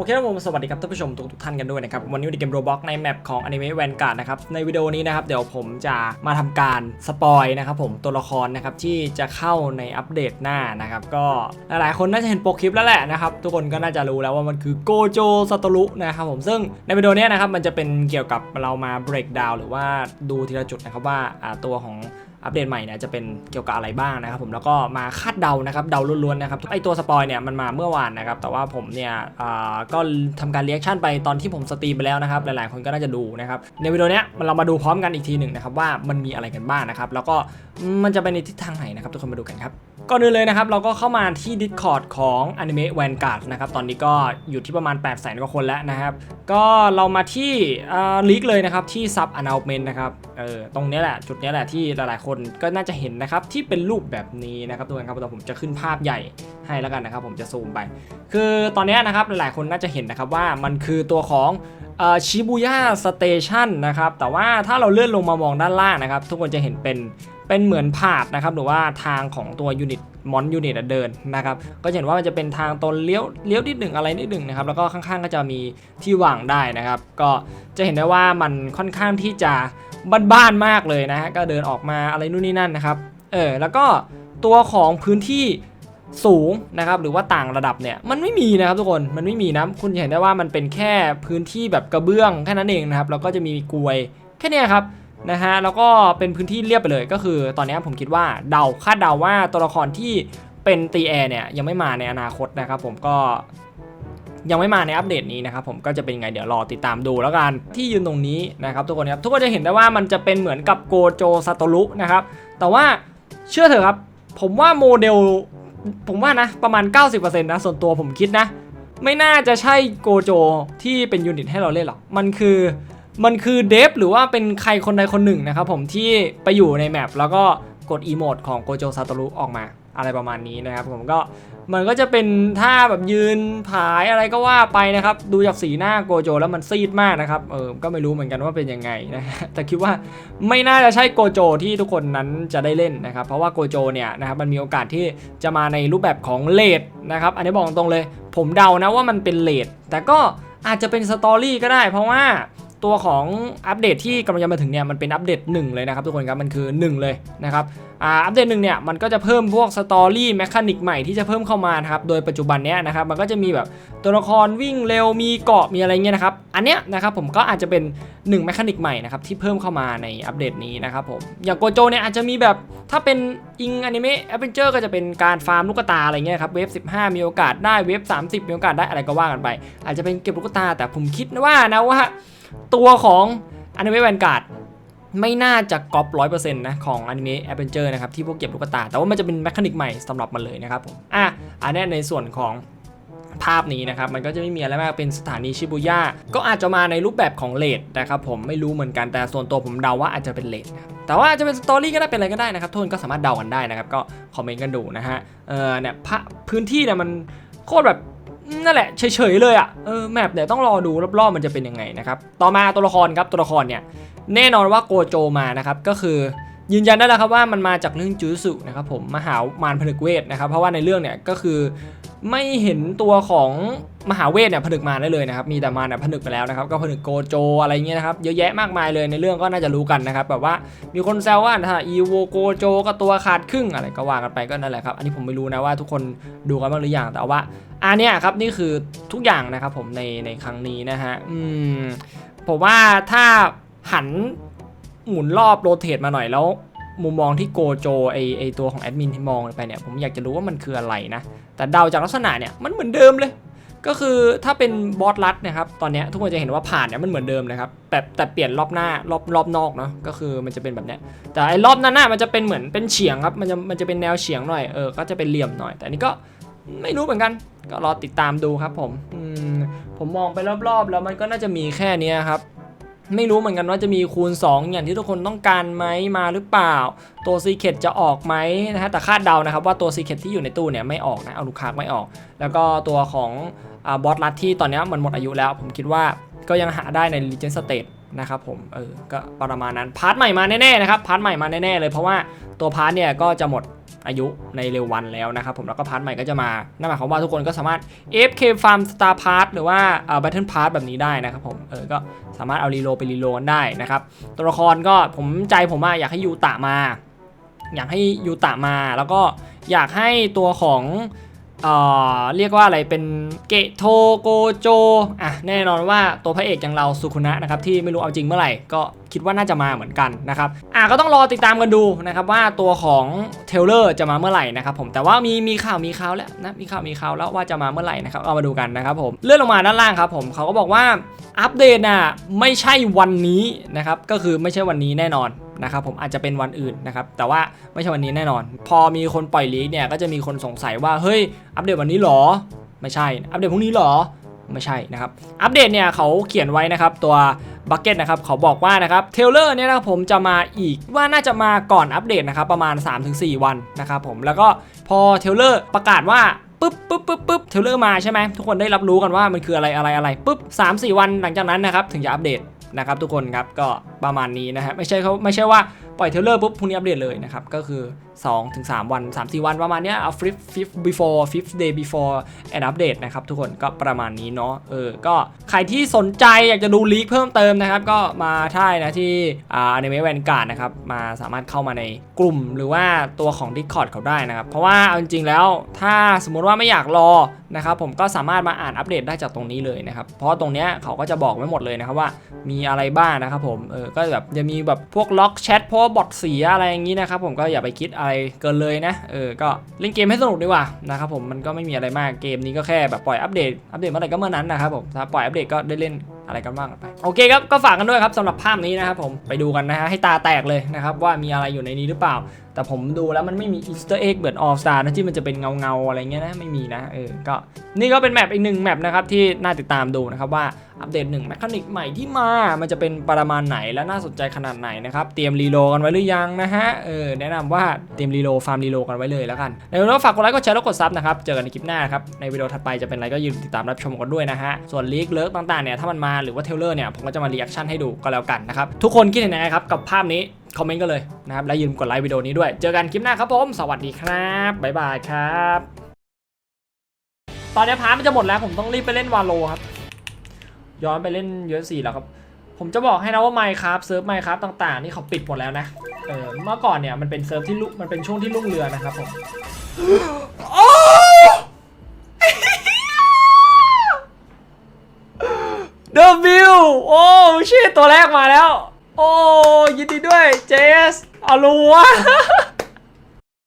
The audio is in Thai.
โอเคครับผมสวัสดีครับท่านผู้ชมทุกทุกท่านกันด้วยนะครับ วันนี้ในเกมโรบ็อกในแมปของ Anime Vanguard นะครับ ในวิดีโอนี้นะครับ เดี๋ยวผมจะมาทำการสปอยนะครับผมตัวละครนะครับ ที่จะเข้าในอัปเดตหน้านะครับ ก็หลายๆคนน่าจะเห็นโปรคลิปแล้วแหละนะครับ ทุกคนก็น่าจะรู้แล้วว่ามันคือโกโจซาโตรุนะครับผมซึ่งในวิดีโอนี้นะครับมันจะเป็นเกี่ยวกับเรามา break down หรือว่าดูทีละจุดนะครับว่าตัวของ อัปเดตใหม่เนี่ยจะเป็นเกี่ยวกับอะไรบ้างนะครับผมแล้วก็มาคาดเดานะครับเดาล้วนๆนะครับไอตัวสปอยเนี่ยมันมาเมื่อวานนะครับแต่ว่าผมเนี่ยอ่าก็ทำการเรียกชั่นไปตอนที่ผมสตรีมไปแล้วนะครับหลายๆคนก็น่าจะดูนะครับในวิดีโอเนี้ยมันเรามาดูพร้อมกันอีกทีหนึ่งนะครับว่ามันมีอะไรกันบ้างนะครับแล้วก็มันจะไปในทิศทางไหนนะครับทุกคนมาดูกันครับ ก่อนอื่นเลยนะครับ เราก็เข้ามาที่ Discord ของ Anime Vanguard นะครับ ตอนนี้ก็อยู่ที่ประมาณ8 0 0 0 0 0กว่าคนแล้วนะครับ ก็เรามาที่ลิกเลยนะครับ ที่ Sub Announcement นะครับเออตรงนี้แหละ จุดนี้แหละที่หลายๆ คนก็น่าจะเห็นนะครับ ที่เป็นรูปแบบนี้นะครับทุกคนครับเดี๋ยวผมจะขึ้นภาพใหญ่ให้แล้วกันนะครับ ผมจะซูมไป คือตอนนี้นะครับหลายๆ คนน่าจะเห็นนะครับว่ามันคือตัวของชิบูย่าสเตชันนะครับแต่ว่าถ้าเราเลื่อนลงมามองด้านล่างนะครับ ทุกคนจะเห็นเป็น เป็นเหมือนผาดนะครับหรือว่าทางของตัวยูนิตมอนยูนิตเดินนะครับก็เห็นว่ามันจะเป็นทางตนเลี้ยวเลี้ยวนิดหนึ่งอะไรนิดหนึ่งนะครับแล้วก็ข้างๆก็จะมีที่วางได้นะครับ ก็จะเห็นได้ว่ามันค่อนข้างที่จะบ้านๆมากเลยนะฮะก็เดินออกมาอะไรนู่นนี่นั่นนะครับเออแล้วก็ตัวของพื้นที่สูงนะครับหรือว่าต่างระดับเนี่ยมันไม่มีนะครับทุกคนมันไม่มีนะคุณจะเห็นได้ว่ามันเป็นแค่พื้นที่แบบกระเบื้องแค่นั้นเองนะครับแล้วก็จะมีกลวยแค่นี้ครับ นะฮะแล้วก็เป็นพื้นที่เรียบไปเลยก็คือ ตอนนี้ผมคิดว่าเดาคาดเดาว่าตัวละครที่เป็นตีแอร์เนี่ยยังไม่มาในอนาคตนะครับผมก็ยังไม่มาในอัปเดตนี้นะครับผมก็จะเป็นไงเดี๋ยวรอติดตามดูแล้วกันที่ยืนตรงนี้นะครับทุกคนครับทุกคนจะเห็นได้ว่ามันจะเป็นเหมือนกับโกโจซาโตรุนะครับแต่ว่าเชื่อเถอะครับ ผมว่าโมเดลผมว่านะประมาณ 90%นะส่วนตัวผมคิดนะ ไม่น่าจะใช่โกโจที่เป็นยูนิตให้เราเล่นหรอกมันคือ มันคือเดฟหรือว่าเป็นใครคนใดคนหนึ่งนะครับผมที่ไปอยู่ในแมปแล้วก็กดอีโมดของโกโจซาโตรุออกมาอะไรประมาณนี้นะครับผมก็มันก็จะเป็นท่าแบบยืนผายอะไรก็ว่าไปนะครับ ดูจากสีหน้าโกโจแล้วมันซีดมากนะครับเออก็ไม่รู้เหมือนกันว่าเป็นยังไงนะฮะแต่คิดว่าไม่น่าจะใช่โกโจที่ทุกคนนั้นจะได้เล่นนะครับ เพราะว่าโกโจเนี่ยนะครับมันมีโอกาสที่จะมาในรูปแบบของเลดนะครับ อันนี้บอกตรงเลย ผมเดานะว่ามันเป็นเลดแต่ก็อาจจะเป็นสตอรี่ก็ได้ เพราะว่า ตัวของอัปเดตที่กำลังจะมาถึงเนี่ยมันเป็นอัปเดต1เลยนะครับทุกคนครับมันคือ 1 เลยนะครับอัปเดตหนึ่งเนี่ยมันก็จะเพิ่มพวกสตอรี่แมคานิกใหม่ที่จะเพิ่มเข้ามานะครับโดยปัจจุบันเนี้ยนะครับมันก็จะมีแบบตัวละครวิ่งเร็วมีเกาะมีอะไรเงี้ยนะครับอันเนี้ยนะครับผมก็อาจจะเป็น1แมคานิกใหม่นะครับที่เพิ่มเข้ามาในอัปเดตนี้นะครับผมอย่างโกโจเนี่ยอาจจะมีแบบถ้าเป็นอิงอนิเมะแอดเวนเจอร์ก็จะเป็นการฟาร์มลูกตาอะไรเงี้ยครับเวฟ15 มีโอกาสได้เวฟ30 มีโอกาสได้อะไรก็ว่ากันไป อาจจะเป็นเก็บลูกตาแต่ผมคิดว่านะว่า ตัวของอนิเมะแวนการ์ดไม่น่าจะก๊อปร้อยเปอร์เซ็นต์นะของอนิเมะแอดเวนเจอร์นะครับที่พวกเก็บลูกตา แต่ว่ามันจะเป็นแมคานิกใหม่สำหรับมันเลยนะครับผมอะอันนี้ในส่วนของภาพนี้นะครับ มันก็จะไม่มีอะไรมากเป็นสถานีชิบูย่าก็อาจจะมาในรูปแบบของเลดนะครับผมไม่รู้เหมือนกันแต่ส่วนตัวผมเดาว่าอาจจะเป็นเลดแต่ว่าอาจจะเป็นสตอรี่ก็ได้เป็นอะไรก็ได้นะครับทุกคนก็สามารถเดากันได้นะครับก็คอมเมนต์กันดูนะฮะเออเนี่ยพื้นที่เนี่ยมันโคตรแบบ นั่นแหละเฉยๆเลยอะ่ะเออแมปเนี่ยต้องรอดูรอบๆมันจะเป็นยังไงนะครับต่อมาตัวละครครับตัวละครเนี่ยแน่นอนว่าโกโจมานะครับก็คือ ยืนยันได้แล้วครับว่ามันมาจากเรื่องจูสุนะครับผมมหามารผนึกเวทนะครับเพราะว่าในเรื่องเนี่ยก็คือไม่เห็นตัวของมหาเวทเนี่ยผนึกมาได้เลยนะครับมีแต่มารเนี่ยผนึกไปแล้วนะครับก็ผนึกโกโจอะไรเงี้ยนะครับเยอะแยะมากมายเลยในเรื่องก็น่าจะรู้กันนะครับแบบว่ามีคนแซวว่าถ้าอีโวโกโจก็ตัวขาดครึ่งอะไรก็ว่ากันไปก็นั่นแหละครับอันนี้ผมไม่รู้นะว่าทุกคนดูกันบ้างหรือยังแต่ว่าอันเนี้ยครับนี่คือทุกอย่างนะครับผมในในครั้งนี้นะฮะอืมผมว่าถ้าหัน หมุนรอบโรเตทมาหน่อยแล้ว มุมมองที่โกโจไอไอตัวของแอดมินที่มองไปเนี่ยผมอยากจะรู้ว่ามันคืออะไรนะ แต่เดาจากลักษณะเนี่ยมันเหมือนเดิมเลย ก็คือถ้าเป็นบอสลัดนะครับตอนเนี้ยทุกคนจะเห็นว่าผ่านเนี่ยมันเหมือนเดิมเลยครับแต่แต่เปลี่ยนรอบหน้ารอบรอบนอกเนาะก็คือมันจะเป็นแบบเนี้ยแต่ไอรอบหน้าๆมันจะเป็นเหมือนเป็นเฉียงครับมันจะมันจะเป็นแนวเฉียงหน่อยเออก็จะเป็นเหลี่ยมหน่อย แต่นี้ก็ไม่รู้เหมือนกัน ก็รอติดตามดูครับผมอืมผมมองไปรอบๆ แล้วมันก็น่าจะมีแค่นี้ครับ ไม่รู้เหมือนกันว่าจะมีคูณ 2 อย่างที่ทุกคนต้องการไหมมาหรือเปล่า ตัวซีเค t จะออกไหมนะฮะแต่คาดเดานะครับว่าตัวซีเค t ที่อยู่ในตู้เนี่ยไม่ออกนะเอาลูกค้าไม่ออก แล้วก็ตัวของบอสลัดที่ตอนนี้มันหมดอายุแล้ว ผมคิดว่าก็ยังหาได้ใน Legend State นะครับผมเออก็ประมาณนั้นพาร์ทใหม่มาแน่ๆนะครับพาร์ทใหม่มาแน่ๆเลยเพราะว่าตัวพาร์ทเนี่ยก็จะหมด อายุในเร็ววันแล้วนะครับผมแล้วก็พาร์ทใหม่ก็จะมานั่นหมายความว่าทุกคนก็สามารถ FK Farm Star Pass หรือว่าเอ่อ Battle Pass แบบนี้ได้นะครับผมเออก็สามารถเอารีโลไปรีโลกันได้นะครับตัวละครก็ผมใจผมอะอยากให้ยูตะมา อยากให้ยูตะมาแล้วก็อยากให้ตัวของ เอ่อเรียกว่าอะไรเป็นเกะโทโกโจอะแน่นอนว่าตัวพระเอกอย่างเราสุคุนะนะครับที่ไม่รู้เอาจริงเมื่อไหร่ ก็คิดว่าน่าจะมาเหมือนกันนะครับอะก็ต้องรอติดตามกันดูนะครับว่าตัวของเทเลอร์จะมาเมื่อไหร่นะครับผมแต่ว่ามีมีข่าวมีข่าวแล้วนะมีข่าวมีข่าวแล้วว่าจะมาเมื่อไหร่นะครับเอามาดูกันนะครับผมเลื่อนลงมาด้านล่างครับผมเขาก็บอกว่าอัปเดตน่ะไม่ใช่วันนี้นะครับก็คือไม่ใช่วันนี้แน่นอน นะครับผมอาจจะเป็นวันอื่นนะครับแต่ว่าไม่ใช่วันนี้แน่นอน พอมีคนปล่อยลีกเนี่ยก็จะมีคนสงสัยว่าเฮ้ยอัปเดตวันนี้หรอ ไม่ใช่ อัปเดตพรุ่งนี้หรอไม่ใช่นะครับอัปเดตเนี่ยเขาเขียนไว้นะครับตัวบักเก็ตนะครับเขาบอกว่านะครับเทเลอร์เนี่ยนะครับผมจะมาอีกว่าน่าจะมาก่อนอัปเดตนะครับประมาณ 3-4 วันนะครับผมแล้วก็พอเทเลอร์ประกาศว่าปุ๊บปุ๊บปุ๊บปุ๊บเทเลอร์มาใช่ไหมทุกคนได้รับรู้กันว่ามันคืออะไรอะไรอะไรปุ๊บ3-4วันหลังจากนั้นนะครับถึงจะอัปเดต นะครับทุกคนครับก็ประมาณนี้นะฮะไม่ใช่เขาไม่ใช่ว่าปล่อยเทเลอร์ปุ๊บพรุ่งนี้อัปเดตเลยนะครับก็คือ2ถึง3วัน 3 4 วันประมาณเนี้ยเอา fifth fifth before fifth day before and update นะครับทุกคนก็ประมาณนี้เนาะเออก็ใครที่สนใจอยากจะดูลีกเพิ่มเติมนะครับก็มาท่ายนะที่อ่า anime vanguard นะครับมาสามารถเข้ามาในกลุ่มหรือว่าตัวของ Discord เขาได้นะครับ เพราะว่าเอาจริงๆแล้วถ้าสมมุติว่าไม่อยากรอนะครับผมก็สามารถมาอ่านอัปเดตได้จากตรงนี้เลยนะครับ เพราะตรงเนี้ยเขาก็จะบอกไว้หมดเลยนะครับว่ามีอะไรบ้างนะครับผมเออก็แบบจะมีแบบพวกล็อกแชทเพราะว่าบอทเสียอะไรอย่างนี้นะครับผมก็อย่าไปคิดอะไรเกินเลยนะเออก็เล่นเกมให้สนุกดีกว่านะครับผมมันก็ไม่มีอะไรมากเกมนี้ก็แค่แบบปล่อยอัปเดตอัปเดตเมื่อไหร่ก็เมื่อนั้นนะครับผมถ้าปล่อยอัปเดตก็ได้เล่น อะไรกันบ้างกันไปโอเคครับก็ฝากกันด้วยครับสำหรับภาพนี้นะครับผมไปดูกันนะฮะให้ตาแตกเลยนะครับว่ามีอะไรอยู่ในนี้หรือเปล่า แต่ผมดูแล้วมันไม่มีอีสเตอร์เอ็กเหมือนออ s สตาร์นะที่มันจะเป็นเงาเงาอะไรเงี้ยนะไม่มีนะเออก็นี่ก็เป็นแมปอีกหนึ่งแมปนะครับที่น่าติดตามดูนะครับว่าอัปเดตหนึ่งแมคานิกใหม่ที่มา มันจะเป็นประมาณไหนและน่าสนใจขนาดไหนนะครับ เตรียมรีโลกันไว้หรือยังนะฮะ เออ แนะนำว่าเตรียมรีโลฟาร์มรีโลกันไว้เลยแล้วกันในวันนี้ฝากกดไลค์ กดแชร์ แล้วกดซับนะครับ เจอกันในคลิปหน้าครับ ในวิดีโอถัดไปจะเป็นอะไรก็อย่าลืมติดตามรับชมกันด้วยนะฮะ ส่วนลีกเลิกต่างๆเนี่ย ถ้ามันมาหรือว่าเทเลอร์เนี่ยผมก็จะมารีแอคชั่นให้ดูก็แล้วกันนะครับทุกคนคิดเห็นยังไงครับกับภาพนี้คอมเมนต์กันเลยนะครับและอย่าลืมกดไลค์วิดีโอนี้ด้วย เจอกันคลิปหน้าครับผมสวัสดีครับบ๊ายบายครับ ตอนนี้พาร์ทมันจะหมดแล้วผมต้องรีบไปเล่นวาโลครับย้อนไปเล่นยูเอสี่แล้วครับผมจะบอกให้นะว่าไมค์ครับเซิร์ฟไมค์ครับต่างๆ นี่เขาปิดหมดแล้วนะเออเมื่อก่อนเนี่ยมันเป็นเซิร์ฟที่ลุมันเป็นช่วงที่รุ่งเรือนะครับผม โอ้เดบิวโอ้ชื่อตัวแรกมาแล้ว โอ้ยินดีด้วยเจสอารัว